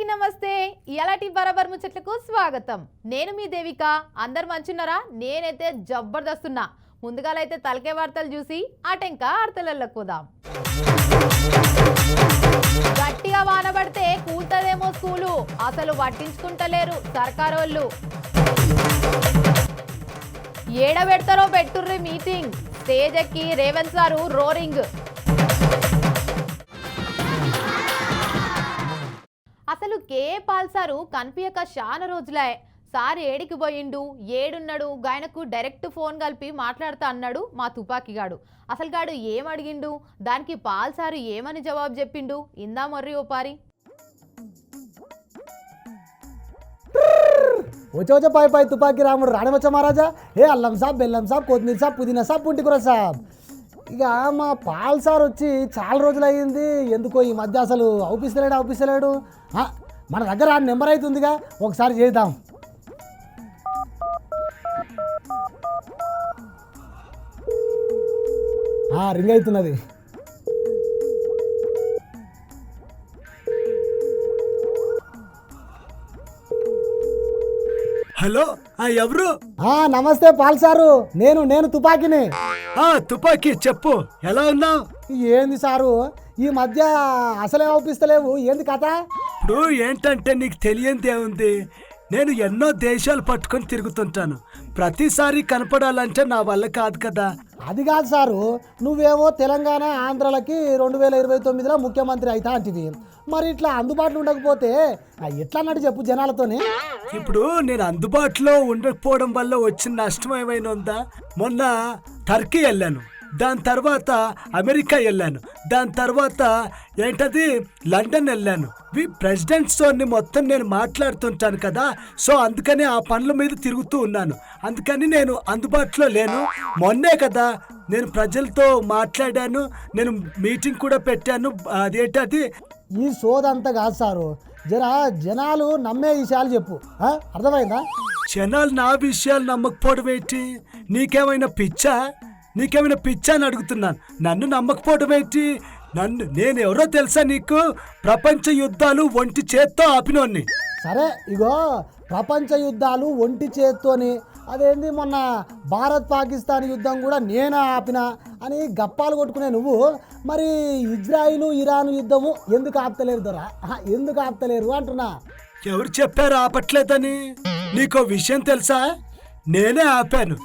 అందరికీ నమస్తే. ఇలాంటి బరాబర్ ముచ్చట్లకు స్వాగతం. నేను మీ దేవిక. అందరు మంచున్నారా? నేనైతే జబర్దస్తున్నా. ముందుగాలైతే తలకే వార్తలు చూసి అటెంక ఆర్తలలోకి పోదాం గట్టిగా వానబడితే కూతదేమో స్కూలు. అసలు పట్టించుకుంటలేరు సర్కారోళ్ళు. ఏడబెడతారో పెట్టుర్రి మీటింగ్. స్టేజ్ ఎక్కి రేవంత్ సారు రోరింగ్. అసలు కే పాల్ సారు కనిపించక చాలా రోజులే. సార్ ఏడికి పోయిండు ఏడున్నాడు గాయనకు డైరెక్ట్ ఫోన్ కలిపి మాట్లాడుతా అన్నాడు మా తుపాకీగాడు అసలు గాడు ఏం అడిగిండు దానికి పాల్ సారు ఏమని జవాబు చెప్పిండు? ఇందా మర్రి ఓ పారి. వచ్చే వచ్చే పై పై తుపాకీ రాముడు రాణవచ్చ మహారాజా. ఏ అల్లం సాబ్ బెల్లం సాబ్ కొత్తిమీర సాబ్ పుదీనా సాబ్ పుంటికూర సాబ్. ఇక మా పాల్ సార్ వచ్చి చాలా రోజులు అయ్యింది ఎందుకో ఈ మధ్య అసలు అవుపిస్తలేడు అవుపిస్తలేడు మన దగ్గర ఆ నెంబర్ అవుతుందిగా ఒకసారి చేద్దాం. ఆ, రింగ్ అవుతున్నది. హలో ఎవరు? ఆ, నమస్తే పాల్ సారు నేను నేను తుపాకీని. ఆ తుపాకీ చెప్పు ఎలా ఉన్నావు? ఏంది సారు ఈ మధ్య అసలే అవుపిస్తలేవు ఏంది కథ? ఇప్పుడు ఏంటంటే నీకు తెలియంది ఏముంది? నేను ఎన్నో దేశాలు పట్టుకొని తిరుగుతుంటాను. ప్రతిసారి కనపడాలంటే నా వల్ల కాదు కదా. అది కాదు సారు. నువ్వేమో తెలంగాణ ఆంధ్రలకి రెండు వేల ఇరవై తొమ్మిదిలో ముఖ్యమంత్రి అవుతా అంటివి. మరి ఇట్లా అందుబాటులో ఉండకపోతే ఎట్లా అన్నట్టు చెప్పు జనాలతోని? ఇప్పుడు నేను అందుబాటులో ఉండకపోవడం వల్ల వచ్చిన నష్టం ఏమైనా ఉందా? మొన్న టర్కీ వెళ్ళాను. దాని తర్వాత అమెరికా వెళ్ళాను. దాని తర్వాత ఏంటది? లండన్ వెళ్ళాను. వి ప్రెసిడెంట్స్తో మొత్తం నేను మాట్లాడుతుంటాను కదా. సో అందుకని ఆ పనుల మీద తిరుగుతూ ఉన్నాను. అందుకని నేను అందుబాటులో లేను. మొన్నే కదా నేను ప్రజలతో మాట్లాడాను. నేను మీటింగ్ కూడా పెట్టాను. అదేంటది? ఈ సోదంతా కాదు సారు. జర జనాలు నమ్మే విషయాలు చెప్పు. అర్థమైందా? జనాలు నా విషయాలు నమ్మకపోవడం ఏంటి? నీకేమైనా పిచ్చా? నీకేమైనా పిచ్చా అని అడుగుతున్నాను. నన్ను నమ్మకపోవడం ఏంటి? నన్ను నేను ఎవరో తెలుసా నీకు? ప్రపంచ యుద్ధాలు ఒంటి చేత్తో ఆపినోన్ని. సరే ఇగో ప్రపంచ యుద్ధాలు ఒంటి చేత్తోని. అదేంది మొన్న భారత్ పాకిస్తాన్ యుద్ధం కూడా నేనే ఆపిన అని గప్పాలు కొట్టుకునే నువ్వు? మరి ఇజ్రాయిలు ఇరాన్ యుద్ధము ఎందుకు ఆపుతలేరు దొరా? ఎందుకు ఆపుతలేరు అంటున్నా. ఎవరు చెప్పారు ఆపట్లేదని? నీకో విషయం తెలుసా? నేనే ఆపాను.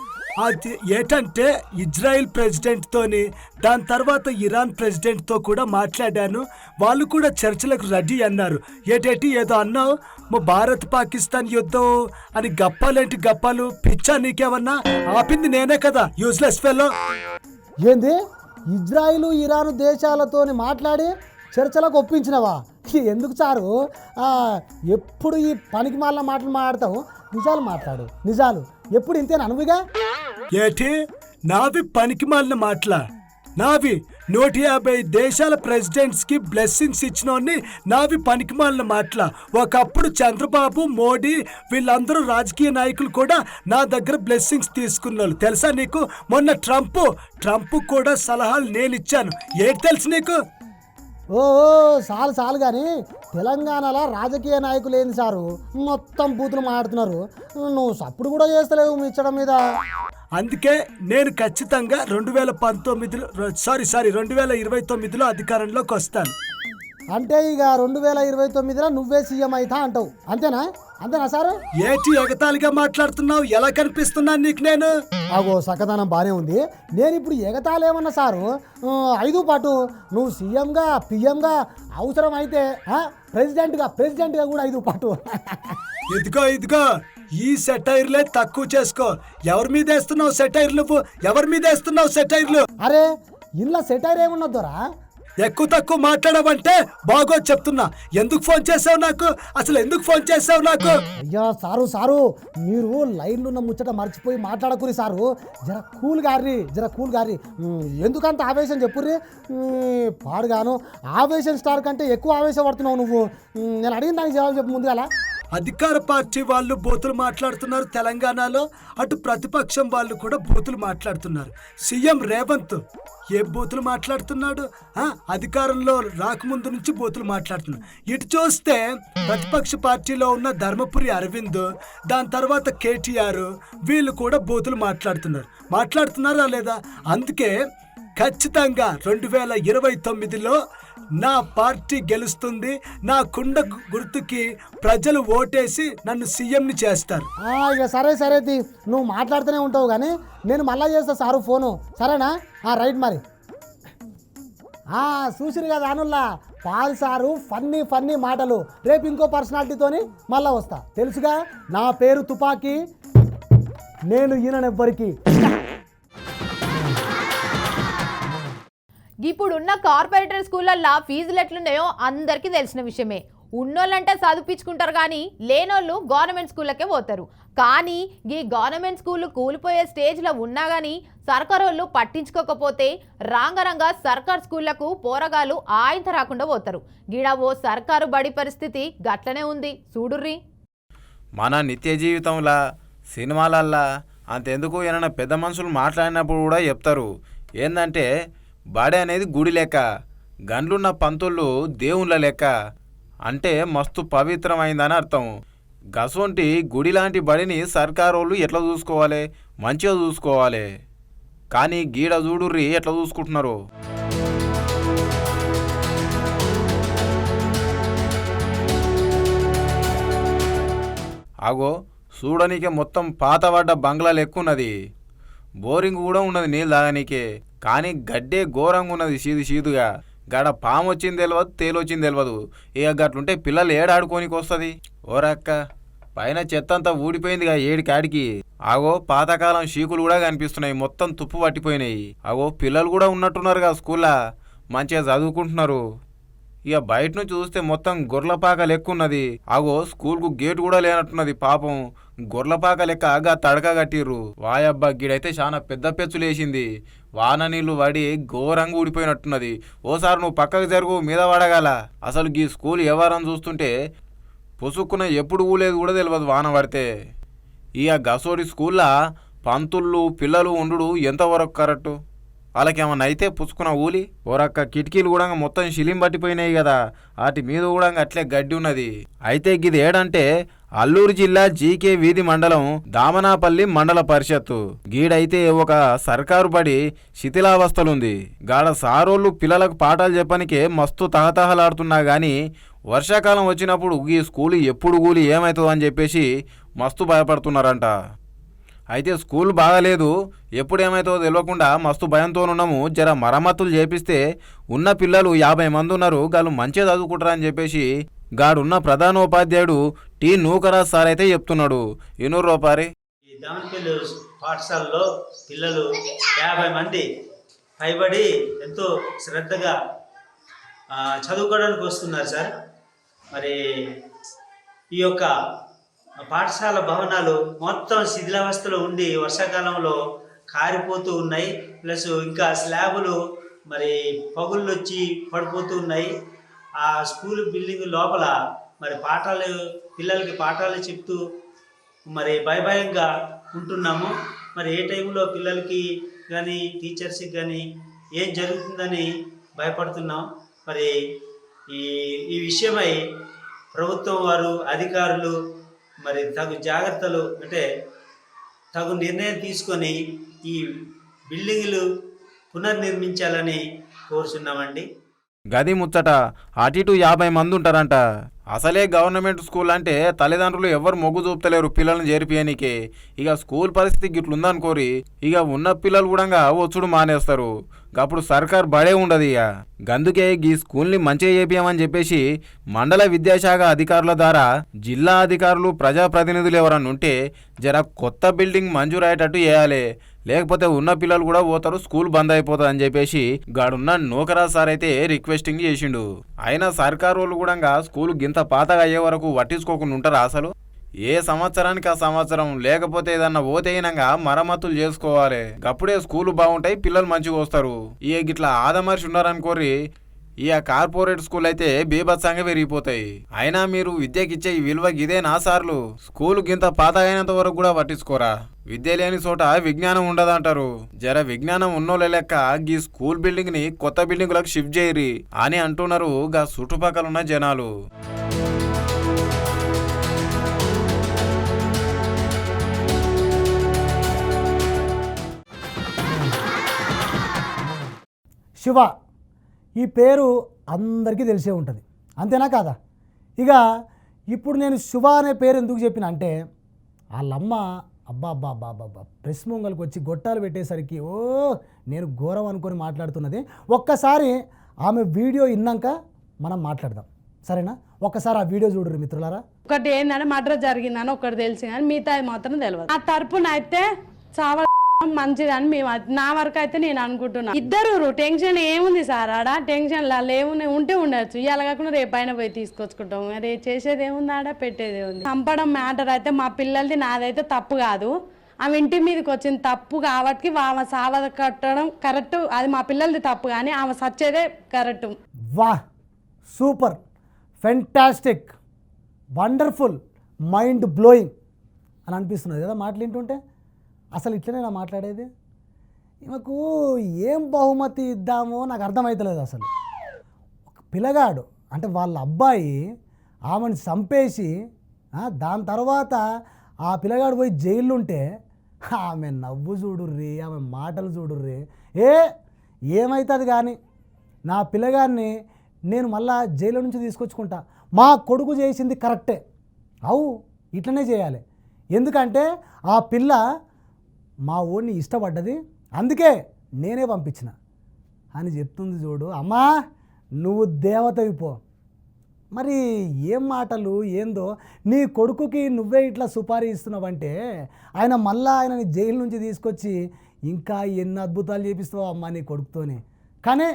అది ఏంటంటే ఇజ్రాయెల్ ప్రెసిడెంట్ తోని దాని తర్వాత ఇరాన్ ప్రెసిడెంట్తో కూడా మాట్లాడాను. వాళ్ళు కూడా చర్చలకు రెడీ అన్నారు. ఏటేటి ఏదో అన్నావు? మా భారత్ పాకిస్తాన్ యుద్ధం అని గప్పాలేంటి గప్పాలు? పిచ్చా నీకేమన్నా? ఆపింది నేనే కదా యూజ్లెస్ ఫెలో ఏంది? ఇజ్రాయిలు ఇరాన్ దేశాలతోని మాట్లాడి చర్చలకు ఒప్పించినవా? ఎందుకు చారు? ఎప్పుడు ఈ పనికి మాల మాటలు మాట్లాడతావు? నిజాలు మాట్లాడు. నిజాలు. ఎప్పుడు ఇంతేనా అనువుగా ఏటి? నావి పనికి మాలిన మాటల. నావి నూట యాభై దేశాల ప్రెసిడెంట్స్కి బ్లెస్సింగ్స్ ఇచ్చినోన్ని నావి పనికి మాలిన మాటల. ఒకప్పుడు చంద్రబాబు మోడీ వీళ్ళందరూ రాజకీయ నాయకులు కూడా నా దగ్గర బ్లెస్సింగ్స్ తీసుకున్నారు తెలుసా నీకు? మొన్న ట్రంప్ ట్రంప్ కూడా సలహాలు నేను ఇచ్చాను ఏంటి తెలుసు నీకు? ఓ ఓ, చాలు చాలు కానీ తెలంగాణలో రాజకీయ నాయకులు ఏంది సారు? మొత్తం బూతులు మాట్లాడుతున్నారు. నువ్వు సప్పుడు కూడా చేస్తలేవు ఇచ్చడం మీద. అందుకే నేను ఖచ్చితంగా రెండు వేల పంతొమ్మిదిలో సారీ సారీ రెండు వేల ఇరవై తొమ్మిదిలో అధికారంలోకి వస్తాను. అంటే ఇక రెండు వేల ఇరవై తొమ్మిదిలో నువ్వే సీఎం అవుతా అంటావు. అంతేనా? అంతేనా సారు? ఏటి ఎగతాళిగా మాట్లాడుతున్నావు? ఎలా కనిపిస్తున్నాను నీకు నేను? అగో సకదనం బాగానే ఉంది. నేను ఇప్పుడు ఎగతాలేమన్నా సారు ఐదు పాటు నువ్వు సీఎంగా పిఎంగా అవసరం అయితే ఆ, ప్రెసిడెంట్గా ప్రెసిడెంట్గా కూడా ఐదు పాటు. ఇదిగో ఇదిగో ఈ సెటైర్లే తక్కువ చేసుకో. ఎవరి మీద వేస్తున్నావు సెటైర్లు ఎవరి మీద వేస్తున్నావు సెటైర్లు అరే ఇంట్లో సెటైర్ ఏమున్నదోరా ఎక్కువ తక్కువ మాట్లాడవంటే బాగో చెప్తున్నా. ఎందుకు ఫోన్ చేసావు నాకు? అసలు ఎందుకు ఫోన్ చేసావు నాకు? అయ్యా సారు సారు మీరు లైన్లో ఉన్న ముచ్చట మర్చిపోయి మాట్లాడకూరి సారు. జర కూల్ గారి జర కూల్ గారి ఎందుకంత ఆవేశం చెప్పుర్రి? పాడుగాను. ఆవేశం స్టార్ కంటే ఎక్కువ ఆవేశం పడుతున్నావు నువ్వు నేను అడిగిన దానికి జవాబు చెప్పు ముందుగా అధికార పార్టీ వాళ్ళు బూతులు మాట్లాడుతున్నారు. తెలంగాణలో అటు ప్రతిపక్షం వాళ్ళు కూడా బూతులు మాట్లాడుతున్నారు. సీఎం రేవంత్ ఏ బూతులు మాట్లాడుతున్నాడు? అధికారంలో రాకముందు నుంచి బూతులు మాట్లాడుతున్నాడు ఇటు చూస్తే ప్రతిపక్ష పార్టీలో ఉన్న ధర్మపురి అరవింద్ దాని తర్వాత కేటీఆర్ వీళ్ళు కూడా బూతులు మాట్లాడుతున్నారు. మాట్లాడుతున్నారా లేదా? అందుకే ఖచ్చితంగా రెండు వేల ఇరవై తొమ్మిదిలో నా పార్టీ గెలుస్తుంది. నా కుండ గుర్తుకి ప్రజలు ఓటేసి నన్ను సీఎంని చేస్తారు. ఇక సరే సరే తీ. నువ్వు మాట్లాడుతూనే ఉంటావు కానీ నేను మళ్ళా చేస్తా సారు ఫోను. సరేనా? ఆ, రైట్ మరి. ఆ, చూసిరు కదా అనుల్లా పాల్ సారు ఫన్నీ ఫన్నీ మాటలు. రేపు ఇంకో పర్సనాలిటీతోని మళ్ళా వస్తా. తెలుసుగా? నా పేరు తుపాకీ. నేను ఈయనెవ్వరికి ఇప్పుడున్న కార్పొరేటర్ స్కూళ్ళల్లో ఫీజులు ఎట్లున్నాయో అందరికీ తెలిసిన విషయమే. ఉన్నోళ్ళంటే చదివించుకుంటారు కానీ లేనోళ్ళు గవర్నమెంట్ స్కూళ్ళకే పోతారు. కానీ ఈ గవర్నమెంట్ స్కూళ్ళు కూలిపోయే స్టేజ్లో ఉన్నా కానీ సర్కారోళ్ళు పట్టించుకోకపోతే రాంగరంగా సర్కార్ స్కూళ్ళకు పోరగాళ్ళు ఆయంత రాకుండా పోతారు. గిడ ఓ సర్కారు బడి పరిస్థితి గట్లనే ఉంది. చూడుర్రి మన నిత్య జీవితంలో సినిమాలల్లా అంతెందుకు? ఏమైనా పెద్ద మనుషులు మాట్లాడినప్పుడు కూడా చెప్తారు. ఏంటంటే బడి అనేది గుడి లెక్క గండ్లున్న పంతులు దేవుళ్ళ లెక్క అంటే మస్తు పవిత్రమైందని అర్థం. గసొంటి గుడి లాంటి బడిని సర్కారోళ్ళు ఎట్లా చూసుకోవాలి? మంచిగా చూసుకోవాలి. కానీ గీడ చూడుర్రి ఎట్లా చూసుకుంటున్నారు? ఆగో చూడనీకే మొత్తం పాతబడ్డ బంగ్లా లెక్కున్నది. బోరింగ్ కూడా ఉన్నది నీళ్ళు తాగనీకే. కానీ గడ్డే ఘోరంగా ఉన్నది సీదు సీదుగా. గడ పాము వచ్చింది తెలియదు తేలొచ్చింది తెలియదు ఇక గట్లుంటే పిల్లలు ఏడాడుకోనికి వస్తుంది. ఓరక్క పైన చెత్త అంతా ఊడిపోయిందిగా ఏడి కాడికి. ఆగో పాతకాలం షీకులు కూడా కనిపిస్తున్నాయి మొత్తం తుప్పు పట్టిపోయినాయి. ఆగో పిల్లలు కూడా ఉన్నట్టున్నారుగా స్కూల్లో. మంచిగా చదువుకుంటున్నారు. ఇక బయట నుంచి చూస్తే మొత్తం గొర్లపాక లెక్కున్నది ఉన్నది. అగో స్కూల్కు గేట్ కూడా లేనట్టున్నది పాపం. గొర్లపాక లెక్క ఆగా తడక కట్టిర్రు. వాయబ్బా గిడైతే చాలా పెద్ద పెచ్చులేసింది. వాన నీళ్ళు పడి ఘోరంగా ఊడిపోయినట్టున్నది. ఓసారి నువ్వు పక్కకు జరుగు మీద పడగల. అసలు ఈ స్కూల్ ఎవరని చూస్తుంటే పొసుక్కున ఎప్పుడు ఊలేదు కూడా తెలియదు వాన పడితే. ఇక గసోడి స్కూల్లో పంతుళ్ళు పిల్లలు ఉండు ఎంతవరకు కరెక్టు? వాళ్ళకేమన్నా అయితే పుచ్చుకున్న ఊలి? ఓరక్క కిటికీలు కూడా మొత్తం శిలిం పట్టిపోయినాయి కదా. వాటి మీద కూడా అట్లే గడ్డి ఉన్నది. అయితే గిది ఏడంటే అల్లూరు జిల్లా జీకే వీధి మండలం దామనాపల్లి మండల పరిషత్తు. గీడైతే ఒక సర్కారు బడి శిథిలావస్థలుంది. గాడ సారోళ్ళు పిల్లలకు పాఠాలు చెప్పనికే మస్తు తహతహలాడుతున్నా కానీ వర్షాకాలం వచ్చినప్పుడు ఈ స్కూలు ఎప్పుడు కూలి ఏమవుతుందో అని చెప్పేసి మస్తు భయపడుతున్నారంట. అయితే స్కూల్ బాగాలేదు. ఎప్పుడు ఏమవుతుందో తెలియకుండా మస్తు భయంతోనున్నాము. జర మరమ్మతులు చేపిస్తే ఉన్న పిల్లలు యాభై మంది ఉన్నారు. గాళ్ళు మంచిగా చదువుకుంటారని చెప్పేసి గాడున్న ప్రధానోపాధ్యాయుడు టి. నూకరాజ్ సార్ అయితే చెప్తున్నాడు. ఎన్నూరు రూపారి ఈ దామనపల్లి పాఠశాలలో పిల్లలు యాభై మంది పైబడి ఎంతో శ్రద్ధగా చదువుకోవడానికి వస్తున్నారు సార్. మరి ఈ యొక్క పాఠశాల భవనాలు మొత్తం శిథిలావస్థలో ఉండి వర్షాకాలంలో కారిపోతూ ఉన్నాయి. ప్లస్ ఇంకా స్లాబులు మరి పగుళ్ళు వచ్చి పడిపోతూ ఉన్నాయి. ఆ స్కూల్ బిల్డింగ్ లోపల మరి పాఠాలు పిల్లలకి పాఠాలు చెప్తూ మరి భయభయంగా ఉంటున్నాము. మరి ఏ టైంలో పిల్లలకి కానీ టీచర్స్కి కానీ ఏం జరుగుతుందని భయపడుతున్నాం. మరి ఈ ఈ విషయమై ప్రభుత్వం వారు అధికారులు మరి తగు జాగ్రత్తలు అంటే తగు నిర్ణయం తీసుకొని ఈ బిల్డింగులు పునర్నిర్మించాలని కోరుచున్నామండి. గది ముచ్చట అటు ఇటు యాభై మంది ఉంటారంట అసలే గవర్నమెంట్ స్కూల్ అంటే తల్లిదండ్రులు ఎవరు మొగ్గు చూపుతలేరు పిల్లల్ని చేర్పియనీకి ఇక స్కూల్ పరిస్థితి గిట్లుందనుకోరి ఇక ఉన్న పిల్లలు కూడా వచ్చుడు మానేస్తారు. అప్పుడు సర్కార్ బడే ఉండదు ఇక. గందుకే ఈ స్కూల్ని మంచిగా చేపియమని చెప్పేసి మండల విద్యాశాఖ అధికారుల ద్వారా జిల్లా అధికారులు ప్రజాప్రతినిధులు ఎవరన్నా ఉంటే జర కొత్త బిల్డింగ్ మంజూరయ్యేటట్టు చేయాలి. లేకపోతే ఉన్న పిల్లలు కూడా పోతారు స్కూల్ బంద్ అయిపోతుంది అని చెప్పేసి గాడున్న నూకరా సార్ అయితే రిక్వెస్టింగ్ చేసిండు. అయినా సర్కారు వాళ్ళు కూడా స్కూల్ గింత పాతగా అయ్యే వరకు పట్టించుకోకుండా ఉంటారు అసలు? ఏ సంవత్సరానికి ఆ సంవత్సరం? లేకపోతే ఏదన్నా ఓతేయినంగా మరమ్మతులు చేసుకోవాలి. అప్పుడే స్కూల్ బాగుంటాయి పిల్లలు మంచిగా వస్తారు. ఈ గిట్లా ఆదమర్చి ఉన్నారనుకోరి ఇక కార్పొరేట్ స్కూల్ అయితే బీభత్సంగా పెరిగిపోతాయి అయినా మీరు విద్యకిచ్చే ఈ విలువ ఇదేనా సార్లు. స్కూల్ గింత పాత అయినంత వరకు కూడా పట్టించుకోరా. విద్య లేని చోట విజ్ఞానం ఉండదంటారు. జర విజ్ఞానం ఉన్నోళ్ళ లెక్క గీ స్కూల్ బిల్డింగ్ని కొత్త బిల్డింగులకు షిఫ్ట్ చేయరి అని అంటున్నారు గా చుట్టుపక్కల ఉన్న జనాలు. శివ ఈ పేరు అందరికీ తెలిసే ఉంటుంది. అంతేనా కాదా? ఇక ఇప్పుడు నేను శివ అనే పేరు ఎందుకు చెప్పిన అంటే వాళ్ళమ్మ అబ్బా అబ్బా అబ్బా అబ్బా ప్రెస్ ముంగల్కి వచ్చి గొట్టాలు పెట్టేసరికి ఓ నేను ఘోరం అనుకొని మాట్లాడుతున్నది. ఒక్కసారి ఆమె వీడియో విన్నాక మనం మాట్లాడదాం. సరేనా? ఒక్కసారి ఆ వీడియో చూడరు మిత్రులారా. ఒకటి ఏంటంటే మర్డర్ జరిగిందని ఒకటి తెలిసి మిగతా మాత్రం తెలియదు ఆ తరపున అయితే చావ మంచిదని మేము నా వరకు అయితే నేను అనుకుంటున్నా. ఇద్దరు టెన్షన్ ఏముంది సార్? ఆడ టెన్షన్ లేవునే ఉంటే ఉండొచ్చు. ఇవాళ కాకుండా రేపైనా పోయి తీసుకొచ్చుకుంటాం మరి చేసేది ఏముంది ఆడ? పెట్టేది ఏముంది? చంపడం మ్యాటర్ అయితే మా పిల్లలది నాదైతే తప్పు కాదు. ఆమె ఇంటి మీదకి వచ్చింది తప్పు కాబట్టి ఆమె సావ కట్టడం కరెక్ట్. అది మా పిల్లలది తప్పు కానీ ఆమె సచ్చేదే కరెక్ట్. వా super fantastic wonderful mind blowing అని అనిపిస్తున్నది కదా మాటలు ఏంటంటే అసలు ఇట్లనే నా మాట్లాడేది? ఈమెకు ఏం బహుమతి ఇద్దామో నాకు అర్థమవుతలేదు అసలు. ఒక పిల్లగాడు అంటే వాళ్ళ అబ్బాయి ఆమెను చంపేసి దాని తర్వాత ఆ పిల్లగాడు పోయి జైలుంటే ఉంటే ఆమె నవ్వు చూడుర్రి ఆమె మాటలు చూడుర్రి. ఏ ఏమవుతుంది కానీ నా పిల్లగాడిని నేను మళ్ళా జైలు నుంచి తీసుకొచ్చుకుంటా. మా కొడుకు చేసింది కరెక్టే. అవు ఇట్లనే చేయాలి. ఎందుకంటే ఆ పిల్ల మా ఓడిని ఇష్టపడ్డది. అందుకే నేనే పంపించిన. అని చెప్తుంది చూడు. అమ్మా నువ్వు దేవతవి పో. మరి ఏం మాటలు ఏందో? నీ కొడుకుకి నువ్వే ఇట్లా సుపారీ ఇస్తున్నావంటే ఆయన మళ్ళా ఆయనని జైలు నుంచి తీసుకొచ్చి ఇంకా ఎన్ని అద్భుతాలు చేపిస్తావు అమ్మా నీ కొడుకుతోనే. కానీ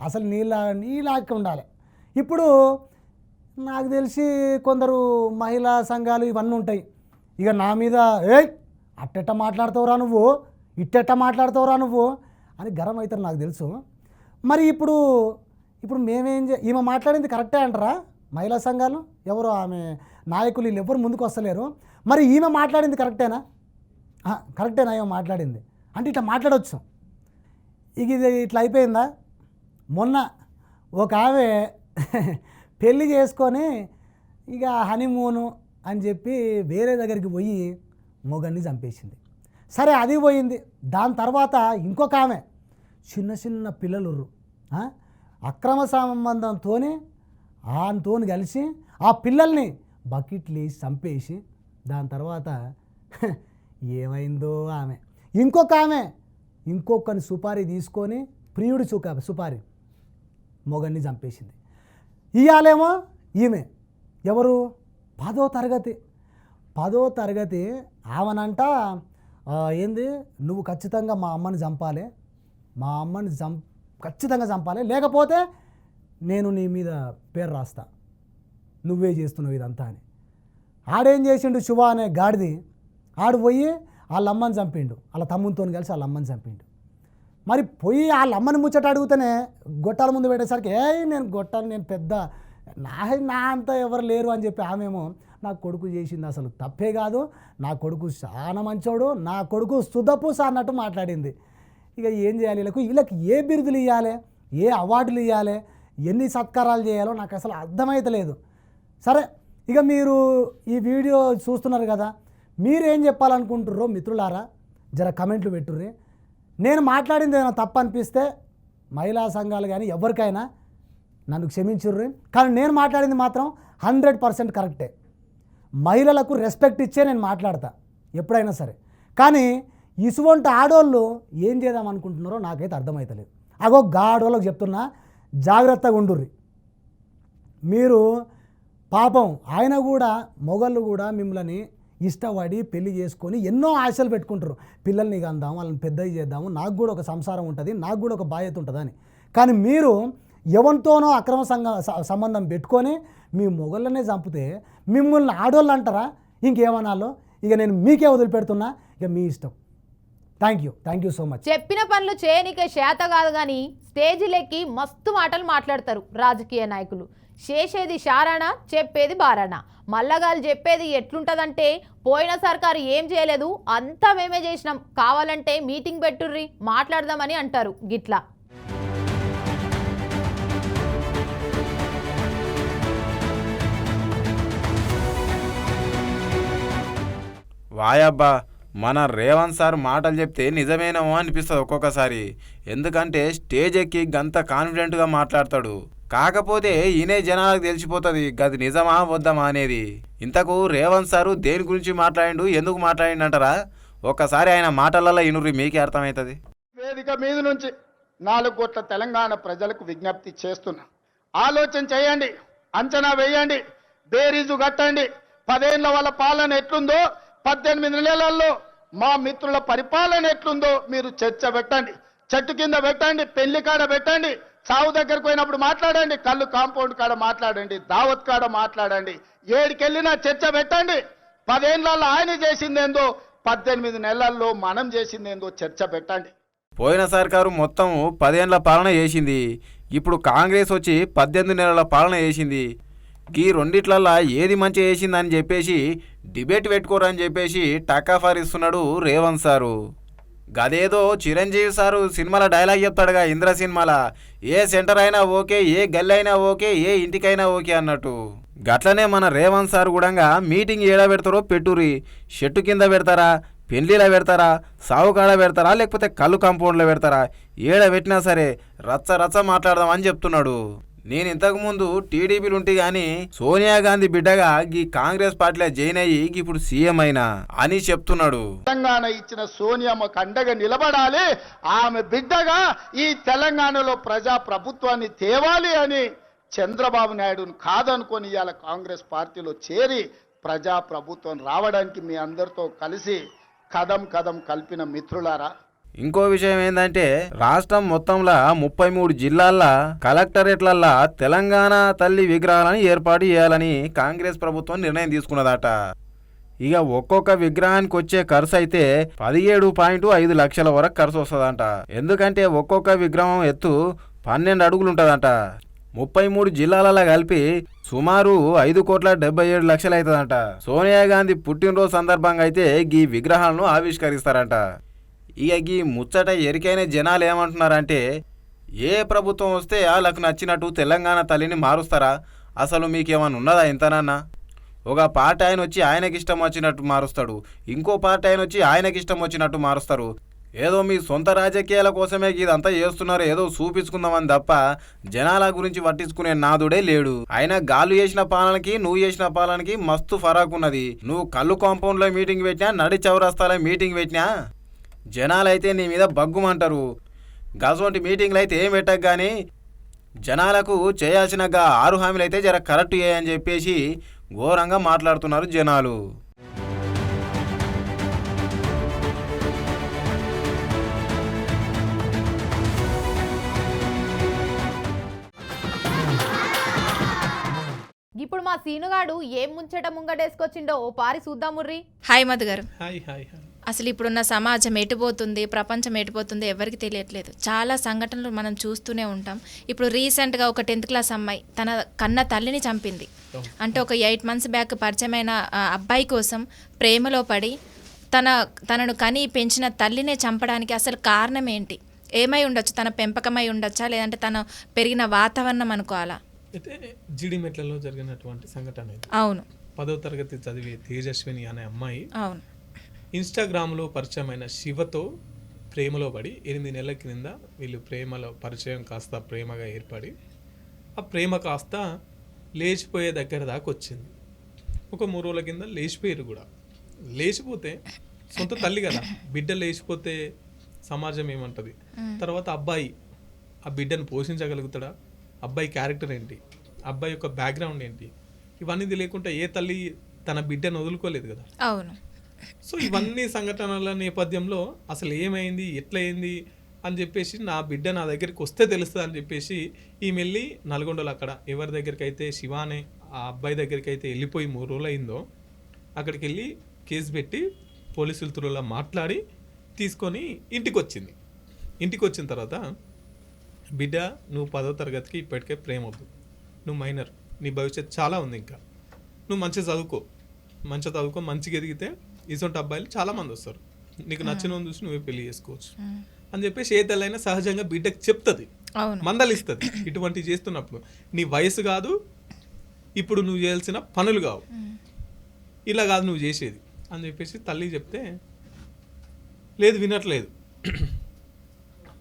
అసలు నీలా నీలాగా ఉండాలి. ఇప్పుడు నాకు తెలిసి కొందరు మహిళా సంఘాలు ఇవన్నీ ఉంటాయి. ఇక నా మీద ఏయ్! అట్టెట్ట మాట్లాడతావురా నువ్వు? ఇట్టెట్ట మాట్లాడతావురా నువ్వు? అని గరం అవుతారు నాకు తెలుసు. మరి ఇప్పుడు ఇప్పుడు మేమేం చే ఈమె మాట్లాడింది కరెక్టే అంటారా? మహిళా సంఘాలు? ఎవరు ఆమె నాయకులు వీళ్ళు ఎవరు ముందుకు వస్తలేరు. మరి ఈమె మాట్లాడింది కరెక్టేనా? కరెక్టేనా ఈమె మాట్లాడింది? అంటే ఇట్లా మాట్లాడవచ్చు ఇక ఇది ఇట్లా అయిపోయిందా? మొన్న ఒక ఆమె పెళ్ళి చేసుకొని ఇక హనీమూను అని చెప్పి వేరే దగ్గరికి పోయి మొగన్ని చంపేసింది. సరే అది పోయింది. దాని తర్వాత ఇంకొక ఆమె. చిన్న చిన్న పిల్లలు అక్రమ సంబంధంతోనే ఆమెతో కలిసి ఆ పిల్లల్ని బకెట్లు వేసి చంపేసి దాని తర్వాత ఏమైందో ఆమె. ఇంకొక ఆమె. ఇంకొకని సుపారీ తీసుకొని ప్రియుడి సుక సుపారీ మొగన్ని చంపేసింది. ఇయాలేమో ఈమె. ఎవరు? పదో తరగతి. పదో తరగతి ఆమెనంట ఏంది? నువ్వు ఖచ్చితంగా మా అమ్మని చంపాలి. మా అమ్మని చం ఖచ్చితంగా చంపాలి. లేకపోతే నేను నీ మీద పేరు రాస్తా. నువ్వే చేస్తున్నావు ఇదంతా అని. ఆడేం చేసిండు శుభ అనే గాడిది ఆడు పోయి వాళ్ళ అమ్మని చంపిండు. వాళ్ళ తమ్మునితో కలిసి వాళ్ళ అమ్మని చంపిండు. మరి పోయి వాళ్ళ అమ్మని ముచ్చట అడిగితేనే గొట్టాల ముందు పెట్టేసరికి ఏ నేను గొట్టాలు నేను పెద్ద నా నా అంతా ఎవరు లేరు అని చెప్పి ఆమెమో నా కొడుకు చేసింది అసలు తప్పే కాదు. నా కొడుకు చాలా మంచోడు నా కొడుకు సుధపూస అన్నట్టు మాట్లాడింది. ఇక ఏం చేయాలి వీళ్ళకు? వీళ్ళకి ఏ బిరుదులు ఇవ్వాలి ఏ అవార్డులు ఇవ్వాలి ఎన్ని సత్కారాలు చేయాలో నాకు అసలు అర్థమైతలేదు. సరే ఇక మీరు ఈ వీడియో చూస్తున్నారు కదా మీరేం చెప్పాలనుకుంటుర్రో మిత్రులారా జర కమెంట్లు పెట్టుర్రి. నేను మాట్లాడింది ఏమైనా తప్పు అనిపిస్తే మహిళా సంఘాలు కానీ ఎవరికైనా నన్ను క్షమించుర్రి. కానీ నేను మాట్లాడింది మాత్రం హండ్రెడ్ పర్సెంట్ కరెక్టే. మహిళలకు రెస్పెక్ట్ ఇచ్చే నేను మాట్లాడతా ఎప్పుడైనా సరే. కానీ ఇసువంటి ఆడోళ్ళు ఏం చేద్దాం అనుకుంటున్నారో నాకైతే అర్థమవుతలేదు అగో గాడోళ్ళకి చెప్తున్నా జాగ్రత్తగా ఉండుర్రి. మీరు పాపం ఆయన కూడా మొగళ్ళు కూడా మిమ్మల్ని ఇష్టపడి పెళ్ళి చేసుకొని ఎన్నో ఆశలు పెట్టుకుంటారు పిల్లల్ని కందాం వాళ్ళని పెద్దవి చేద్దాము నాకు కూడా ఒక సంసారం ఉంటుంది నాకు కూడా ఒక బాధ్యత ఉంటుందని. కానీ మీరు ఎవరితోనో అక్రమ సంఘ సంబంధం పెట్టుకొని మీ మొగళ్ళనే చంపితే మిమ్మల్ని ఆడోళ్ళు అంటారా? ఇంకేమనాలో? ఇక నేను మీకే వదిలిపెడుతున్నా. ఇక మీ ఇష్టం. Thank you thank you so much చెప్పిన పనులు చేయనికే చేత కాదు కానీ స్టేజీలెక్కి మస్తు మాటలు మాట్లాడతారు రాజకీయ నాయకులు. చేసేది షారానా చెప్పేది బారానా మల్లగాలు చెప్పేది ఎట్లుంటదంటే పోయిన సర్కారు ఏం చేయలేదు అంతా మేమే చేసినాం. కావాలంటే మీటింగ్ పెట్టుర్రి మాట్లాడదామని అంటారు గిట్లా. వాయబ్బా మన రేవంత్ సార్ మాటలు చెప్తే నిజమేనేమో అనిపిస్తుంది ఒక్కొక్కసారి. ఎందుకంటే స్టేజ్ ఎక్కి గంత కాన్ఫిడెంట్గా మాట్లాడతాడు. కాకపోతే ఈయనే జనాలకు తెలిసిపోతుంది గది నిజమా వద్దమా అనేది. ఇంతకు రేవంత్ సారు దేని గురించి మాట్లాడిండు ఎందుకు మాట్లాడిండు అంటారా ఒక్కసారి ఆయన మాటలలో ఇనురి మీకే అర్థమవుతుంది. వేదిక మీద నుంచి నాలుగు కోట్ల తెలంగాణ ప్రజలకు విజ్ఞప్తి చేస్తున్నా. ఆలోచన చేయండి అంచనా వేయండి బేరీజు కట్టండి. పదేళ్ళ వాళ్ళ పాలన ఎట్లుందో పద్దెనిమిది నెలల్లో మా మిత్రుల పరిపాలన ఎట్లుందో మీరు చర్చ పెట్టండి. చెట్టు కింద పెట్టండి పెళ్ళి కాడ పెట్టండి చావు దగ్గరకు పోయినప్పుడు మాట్లాడండి కళ్ళు కాంపౌండ్ కాడ మాట్లాడండి దావత్ కాడ మాట్లాడండి. ఏడికెళ్ళినా చర్చ పెట్టండి. పదేళ్ళలో ఆయన చేసిందేందో పద్దెనిమిది నెలల్లో మనం చేసిందేందో చర్చ పెట్టండి. పోయిన సర్కారు మొత్తం పదేళ్ళ పాలన చేసింది. ఇప్పుడు కాంగ్రెస్ వచ్చి పద్దెనిమిది నెలల పాలన చేసింది. ఈ రెండిట్లల్లా ఏది మంచి చేసిందని చెప్పేసి డిబేట్ పెట్టుకోరని చెప్పేసి టకాఫార్ ఇస్తున్నాడు రేవంత్ సారు. గదేదో చిరంజీవి సారు సినిమాల డైలాగ్ చెప్తాడుగా ఇంద్ర సినిమాల. ఏ సెంటర్ అయినా ఓకే ఏ గల్లి అయినా ఓకే ఏ ఇంటికైనా ఓకే అన్నట్టు. గట్లనే మన రేవంత్ సార్ కూడా మీటింగ్ ఏడా పెడతారో పెట్టురి షెట్టు కింద పెడతారా పెళ్ళిలా పెడతారా సావుకాడ పెడతారా లేకపోతే కళ్ళు కాంపౌండ్లో పెడతారా? ఏడ పెట్టినా సరే రచ్చ రచ్చ మాట్లాడదామని చెప్తున్నాడు. నేను ఇంతకుముందు టీడీపీలు ఉంటే గాని సోనియా గాంధీ బిడ్డగా ఈ కాంగ్రెస్ పార్టీలో జాయిన్ అయ్యి ఇప్పుడు సీఎం అయినా అని చెప్తున్నాడు. తెలంగాణ ఇచ్చిన సోనియామ్మకు అండగా నిలబడాలి. ఆమె బిడ్డగా ఈ తెలంగాణలో ప్రజా ప్రభుత్వాన్ని తేవాలి అని చంద్రబాబు నాయుడును కాదనుకొని ఇవాళ కాంగ్రెస్ పార్టీలో చేరి ప్రజా ప్రభుత్వం రావడానికి మీ అందరితో కలిసి కదం కదం కలిపిన మిత్రులారా ఇంకో విషయం ఏంటంటే రాష్ట్రం మొత్తంలో ముప్పై మూడు జిల్లాల్లో కలెక్టరేట్లల్లా తెలంగాణ తల్లి విగ్రహాలను ఏర్పాటు చేయాలని కాంగ్రెస్ ప్రభుత్వం నిర్ణయం తీసుకున్నదట. ఇక ఒక్కొక్క విగ్రహానికి వచ్చే ఖర్చు అయితే పదిహేడు పాయింట్ ఐదు లక్షల వరకు ఖర్చు వస్తుందంట. ఎందుకంటే ఒక్కొక్క విగ్రహం ఎత్తు పన్నెండు అడుగులు ఉంటుందంట ముప్పై మూడు జిల్లాలలో కలిపి సుమారు ఐదు కోట్ల డెబ్బై ఏడు లక్షలు అవుతుందంట సోనియా గాంధీ పుట్టినరోజు సందర్భంగా అయితే ఈ విగ్రహాలను ఆవిష్కరిస్తారంట. ఇక ఈ ముచ్చట ఎరికైన జనాలు ఏమంటున్నారంటే ఏ ప్రభుత్వం వస్తే వాళ్ళకు నచ్చినట్టు తెలంగాణ తల్లిని మారుస్తారా? అసలు మీకేమన్నా ఉన్నదా ఇంతనన్నా ఒక పార్టీ ఆయన వచ్చి ఆయనకి ఇష్టం వచ్చినట్టు మారుస్తాడు. ఇంకో పార్టీ ఆయన వచ్చి ఆయనకి ఇష్టం వచ్చినట్టు మారుస్తారు. ఏదో మీ సొంత రాజకీయాల కోసమే ఇదంతా చేస్తున్నారు ఏదో చూపించుకుందామని తప్ప జనాల గురించి పట్టించుకునే నాదుడే లేడు. అయినా గాలు చేసిన పాలనకి నువ్వు చేసిన పాలనకి మస్తు ఫరాక్ ఉన్నది నువ్వు కళ్ళు కాంపౌండ్లో మీటింగ్ పెట్టినా నడి చౌరస్తాలో మీటింగ్ పెట్టినా? జనాలైతే నీ మీద బగ్గుమంటారు గజవంటి మీటింగ్లు అయితే ఏం పెట్టకు కానీ జనాలకు చేయాల్సిన గా ఆరు హామీలు అయితే జర కరెక్ట్ చేయని చెప్పేసి ఘోరంగా మాట్లాడుతున్నారు జనాలు. ఇప్పుడు మా సీనుగాడు ఏం ముంచట ముంగటేసుకొచ్చిండో ఓ పారి చూద్దాం ముర్రి. హాయ్ మధు గారు హాయ్ హాయ్ హాయ్. అసలు ఇప్పుడున్న సమాజం ఎటుపోతుంది ప్రపంచం ఎటుపోతుంది ఎవరికి తెలియట్లేదు. చాలా సంఘటనలు మనం చూస్తూనే ఉంటాం. ఇప్పుడు రీసెంట్గా ఒక టెన్త్ క్లాస్ అమ్మాయి తన కన్న తల్లిని చంపింది. అంటే ఒక ఎయిట్ మంత్స్ బ్యాక్ పరిచయమైన అబ్బాయి కోసం ప్రేమలో పడి తన తనను కని పెంచిన తల్లినే చంపడానికి అసలు కారణం ఏంటి? ఏమై ఉండొచ్చు? తన పెంపకమై ఉండొచ్చా? లేదంటే తన పెరిగిన వాతావరణం అనుకోవాలా? అయితే జిడిమెట్లలో జరిగినటువంటి సంఘటన అవును. పదో తరగతి చదివే తేజస్విని అనే అమ్మాయి అవును. ఇన్స్టాగ్రామ్లో పరిచయమైన శివతో ప్రేమలో పడి ఎనిమిది నెలల క్రింద వీళ్ళు ప్రేమలో పరిచయం కాస్త ప్రేమగా ఏర్పడి ఆ ప్రేమ కాస్త లేచిపోయే దగ్గర దాకా వచ్చింది. ఒక మూడు రోజుల కింద లేచిపోయారు కూడా. లేచిపోతే సొంత తల్లి కదా బిడ్డ లేచిపోతే సమాజం ఏమంటది? తర్వాత అబ్బాయి ఆ బిడ్డను పోషించగలుగుతాడా? అబ్బాయి క్యారెక్టర్ ఏంటి? అబ్బాయి యొక్క బ్యాక్గ్రౌండ్ ఏంటి? ఇవన్నీ తెలియకుండా ఏ తల్లి తన బిడ్డను వదులుకోలేదు కదా? అవును. సో ఇవన్నీ సంఘటనల నేపథ్యంలో అసలు ఏమైంది ఎట్లయింది అని చెప్పేసి నా బిడ్డ నా దగ్గరికి వస్తే తెలుస్తుంది అని చెప్పేసి ఈమె వెళ్ళి నల్గొండలో అక్కడ ఎవరి దగ్గరికి అయితే శివానే ఆ అబ్బాయి దగ్గరికి అయితే వెళ్ళిపోయి మూడు రోజులు అయిందో అక్కడికి వెళ్ళి కేసు పెట్టి పోలీసులతో మాట్లాడి తీసుకొని ఇంటికి వచ్చింది ఇంటికి వచ్చిన తర్వాత బిడ్డ నువ్వు పదో తరగతికి ఇప్పటికే ప్రేమ వద్దు. నువ్వు మైనర్. నీ భవిష్యత్తు చాలా ఉంది ఇంకా. నువ్వు మంచిగా చదువుకో. మంచిగా చదువుకో మంచిగా ఎదిగితే ఇటువంటి అబ్బాయిలు చాలామంది వస్తారు. నీకు నచ్చిన చూసి నువ్వే పెళ్ళి చేసుకోవచ్చు. అని చెప్పేసి ఏ తల్లైనా సహజంగా బిడ్డకి చెప్తుంది. మందలిస్తుంది. ఇటువంటి చేస్తున్నప్పుడు నీ వయసు కాదు ఇప్పుడు నువ్వు చేయాల్సిన పనులు కావు. ఇలా కాదు నువ్వు చేసేది. అని చెప్పేసి తల్లి చెప్తే లేదు వినట్లేదు.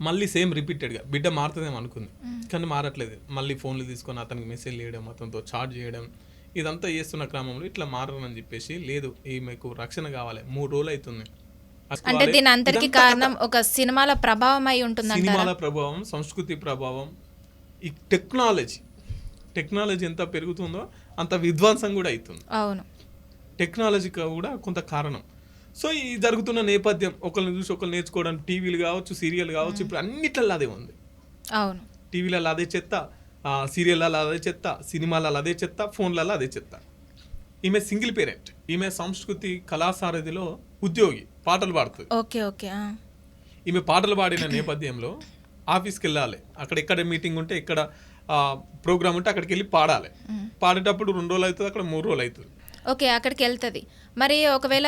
మళ్ళీ సేమ్ రిపీటెడ్గా బిడ్డ మారుతుందేమో అనుకుంది. కానీ మారట్లేదు. మళ్ళీ ఫోన్లు తీసుకొని అతనికి మెసేజ్ చేయడం అతనితో చార్జ్ చేయడం ఇదంతా చేస్తున్న క్రమంలో ఇట్లా మారని చెప్పేసి లేదు ఈమెకు రక్షణ కావాలి మూడు రోజులు అవుతుంది అంటే దీని ఇదంతా కారణం ఒక సినిమాల ప్రభావం అయి ఉంటుందంటారా? సినిమాల ప్రభావం సంస్కృతి ప్రభావం ఈ టెక్నాలజీ. టెక్నాలజీ ఎంత పెరుగుతుందో అంత విధ్వంసం కూడా అవుతుంది. అవును. టెక్నాలజీ కూడా కొంత కారణం. సో ఈ జరుగుతున్న నేపథ్యం ఒకరిని చూసి ఒకరు నేర్చుకోవడం టీవీలు కావచ్చు సీరియల్ కావచ్చు ఇప్పుడు అన్నిట్లలో అదే ఉంది. అవును. టీవీలలో అదే చెత్త సీరియళ్ళలో అదే చెత్త సినిమాలలో అదే చెత్త ఫోన్లలో అదే చెత్త. ఈమె సింగిల్ పేరెంట్. ఈమె సంస్కృతి కళాసారథిలో ఉద్యోగి పాటలు పాడుతుంది. Okay okay. ఈమె పాటలు పాడిన నేపథ్యంలో ఆఫీస్కి వెళ్ళాలి అక్కడ ఎక్కడ మీటింగ్ ఉంటే ఎక్కడ ప్రోగ్రామ్ ఉంటే అక్కడికి వెళ్ళి పాడాలి పాడేటప్పుడు రెండు రోజులు అవుతుంది అక్కడ మూడు రోజులు అవుతుంది. ఓకే అక్కడికి వెళ్తుంది మరి ఒకవేళ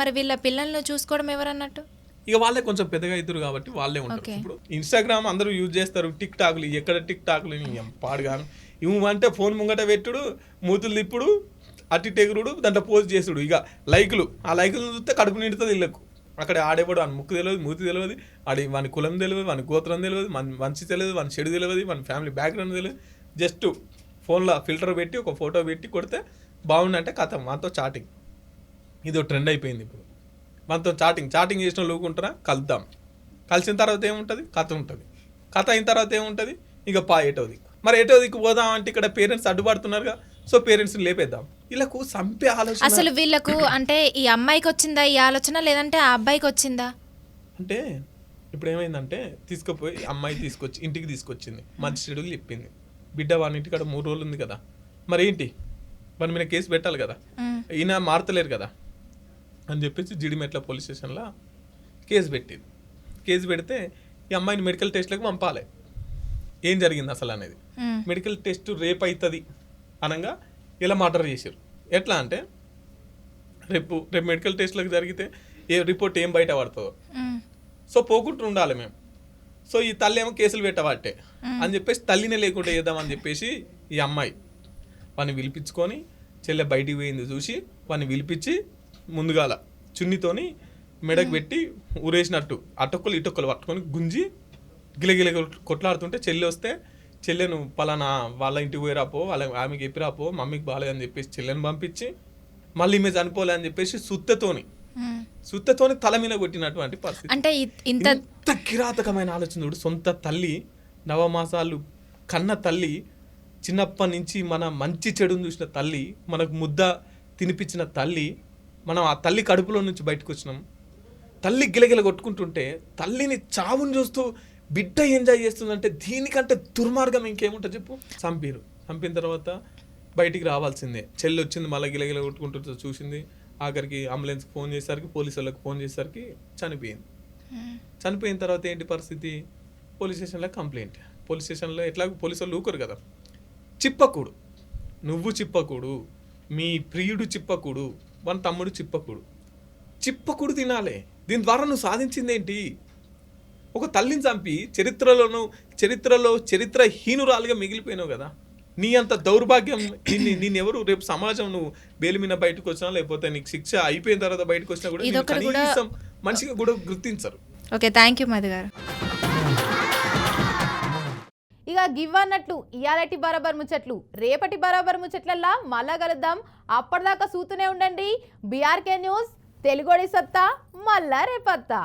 మరి వీళ్ళ పిల్లల్ని చూసుకోవడం ఎవరన్నట్టు? ఇక వాళ్ళే కొంచెం పెద్దగా అవుతారు కాబట్టి వాళ్ళే ఉంటారు. ఇప్పుడు ఇన్స్టాగ్రామ్ అందరూ యూజ్ చేస్తారు టిక్ టాక్లు ఎక్కడ టిక్ టాక్లు పాడుగాను ఇవి అంటే ఫోన్ ముంగట పెట్టుడు మూతులు తిప్పుడు అట్టి టెగురుడు దాంట్లో పోస్ట్ చేసుడు ఇక లైకులు ఆ లైకులు చూస్తే కడుపు నిండుతుంది ఇళ్ళకు. అక్కడ ఆడేవాడు వాని ముక్కు తెలియదు మూతి తెలియదు ఆడి వాని కులం తెలియదు వాని గోత్రం తెలియదు మన మంచి తెలియదు వాని చెడు తెలియదు వాని ఫ్యామిలీ బ్యాక్గ్రౌండ్ తెలియదు జస్ట్ ఫోన్లో ఫిల్టర్ పెట్టి ఒక ఫోటో పెట్టి కొడితే బాగుందంటే కథ. మాతో చాటింగ్ ఇది ట్రెండ్ అయిపోయింది ఇప్పుడు. మనతో చాటింగ్ చాటింగ్ చేసిన లోకు ఉంటారా కలుద్దాం. కలిసిన తర్వాత ఏముంటుంది? కథ ఉంటుంది. కథ అయిన తర్వాత ఏముంటుంది? ఇక పా ఏటో దిక్కు. మరి ఏటో దిక్కు పోదాం అంటే ఇక్కడ పేరెంట్స్ అడ్డుపడుతున్నారుగా సో పేరెంట్స్ని లేపేద్దాం. వీళ్ళకు సంపే ఆలోచన. అసలు వీళ్ళకు అంటే ఈ అమ్మాయికి వచ్చిందా ఈ ఆలోచన లేదంటే ఆ అబ్బాయికి వచ్చిందా? అంటే ఇప్పుడు ఏమైందంటే తీసుకుపోయి అమ్మాయి తీసుకొచ్చి ఇంటికి తీసుకొచ్చింది. మంచి చెడులు చెప్పింది. బిడ్డ వాని ఇంటికాడ మూడు రోజులు ఉంది కదా. మరి ఏంటి? వాని మీద కేసు పెట్టాలి కదా. ఈయన మారతలేరు కదా. అని చెప్పేసి జిడిమెట్ల పోలీస్ స్టేషన్లో కేసు పెట్టింది. కేసు పెడితే ఈ అమ్మాయిని మెడికల్ టెస్ట్లకు పంపాలి. ఏం జరిగింది అసలు అనేది. మెడికల్ టెస్ట్ రేపు అవుతుంది అనగా ఇలా మర్డర్ చేశారు ఎట్లా అంటే రేపు రేపు మెడికల్ టెస్ట్లకు జరిగితే ఏ రిపోర్ట్ ఏం బయట పడుతుందో. సో పోకుండా ఉండాలి మేము. సో ఈ తల్లి ఏమో కేసులు పెట్టబట్టే. అని చెప్పేసి తల్లినే లేకుండా చేద్దామని చెప్పేసి ఈ అమ్మాయి వాడిని పిలిపించుకొని చెల్లె బయటికి పోయింది చూసి వాడిని పిలిపించి ముందుగాల చున్నితోని మెడకు పెట్టి ఊరేసినట్టు అటొక్కలు ఇటొక్కలు పట్టుకొని గుంజి గిలగిల కొట్లాడుతుంటే చెల్లి వస్తే చెల్లెను పలానా వాళ్ళ ఇంటికి పోయి రాపో వాళ్ళ ఆమెకి చెప్పి రాపో మమ్మీకి బాగాలేదని చెప్పేసి చెల్లెని పంపించి మళ్ళీ ఈమె చనిపోలే అని చెప్పేసి సుత్తతోని. సుత్తతోని తల మీద కొట్టినటువంటి పరిస్థితి అంటే ఇంత కిరాతకమైన ఆలోచన చూడు సొంత తల్లి నవమాసాలు కన్న తల్లి చిన్నప్పటి నుంచి మన మంచి చెడును చూసిన తల్లి మనకు ముద్ద తినిపించిన తల్లి మనం ఆ తల్లి కడుపులో నుంచి బయటకు వచ్చినాం. తల్లి గిలగిల కొట్టుకుంటుంటే తల్లిని చావుని చూస్తూ బిడ్డ ఎంజాయ్ చేస్తుందంటే దీనికంటే దుర్మార్గం ఇంకేముంటుంది చెప్పు? చంపారు. చంపిన తర్వాత బయటికి రావాల్సిందే. చెల్లి వచ్చింది మళ్ళీ గిలగిల కొట్టుకుంటుంటే చూసింది. ఆఖరికి అంబులెన్స్కి ఫోన్ చేసేసరికి పోలీసు వాళ్ళకి ఫోన్ చేసేసరికి చనిపోయింది. చనిపోయిన తర్వాత ఏంటి పరిస్థితి? పోలీస్ స్టేషన్లో కంప్లైంట్. పోలీస్ స్టేషన్లో ఎట్లా పోలీసు వాళ్ళు ఊకరు కదా. చిప్పకూడు. నువ్వు చిప్పకూడు. మీ ప్రియుడు చిప్పకూడు. మన తమ్ముడు చిప్పకూడు. చిప్పకూడు తినాలి. దీని ద్వారా నువ్వు సాధించింది ఏంటి ఒక తల్లిని చంపి చరిత్రలోను చరిత్రలో చరిత్రహీనురాలుగా మిగిలిపోయినావు కదా. నీ అంత దౌర్భాగ్యం నిన్ను నిన్నెవరు? రేపు సమాజం నువ్వు బెయిల్ మీద బయటకు వచ్చినా లేకపోతే నీకు శిక్ష అయిపోయిన తర్వాత బయటకు వచ్చినా కూడా- కనీసం మనిషిగా కూడా గుర్తించరు. Okay thank you Madhu garu ఇక గివ్ అన్నట్లు ఇయాలటి బరాబర్ ముచ్చట్లు. రేపటి బరాబర్ ముచ్చట్లల్లా మళ్ళా కలుద్దాం. అప్పటిదాకా చూస్తూనే ఉండండి. బీఆర్కే న్యూస్ తెలుగోడి సత్తా మళ్ళా రేపత్తా.